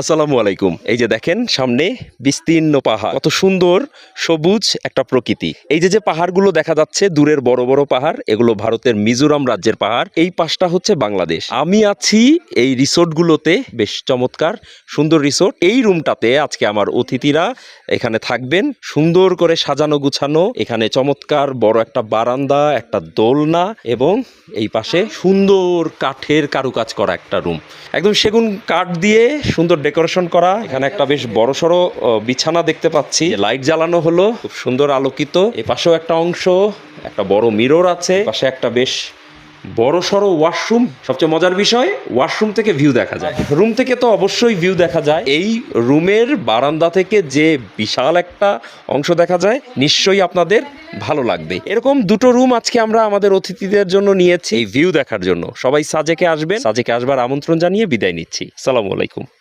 আসসালামু আলাইকুম। এই যে দেখেন, সামনে বিস্তীর্ণ পাহাড়। কত সুন্দর সবুজ একটা প্রকৃতি। এই যে যে পাহাড়গুলো দেখা যাচ্ছে, দূরের বড় বড় পাহাড়, এগুলো ভারতের মিজোরাম রাজ্যের পাহাড়। এই পাশটা হচ্ছে বাংলাদেশ। আমি আছি এই রিসোর্টগুলোতে, বেশ চমৎকার, সুন্দর রিসোর্ট। এই রুমটাতে আজকে আমার অতিথিরা এখানে থাকবেন। সুন্দর করে সাজানো গুছানো, এখানে চমৎকার বড় একটা বারান্দা, একটা দোলনা এবং এই পাশে সুন্দর কাঠের কারুকাজ করা একটা রুম। একদম সেগুন কাঠ দিয়ে সুন্দর ডেকোরেশন করা এখানে একটা বেশ বড় সড়ো বিছানা দেখতে পাচ্ছি। লাইট জ্বালানো হলো খুব সুন্দর আলোকিত। এ পাশেও একটা অংশ একটা বড় মিরর আছে পাশে একটা বেশ বড় সড়ো ওয়াশরুম। সবচেয়ে মজার বিষয় ওয়াশরুম থেকে ভিউ দেখা যায়। রুম থেকে তো অবশ্যই ভিউ দেখা যায়। এই রুমের বারান্দা থেকে যে বিশাল একটা অংশ দেখা যায় নিশ্চয়ই আপনাদের ভালো লাগবে। এরকম দুটো রুম আজকে আমরা আমাদের অতিথিদের জন্য নিয়েছি। এই ভিউ দেখার জন্য। সবাই সাজেকে আসবেন। সাজেকে আসবার আমন্ত্রণ জানিয়ে বিদায় নিচ্ছি। সালামু আলাইকুম।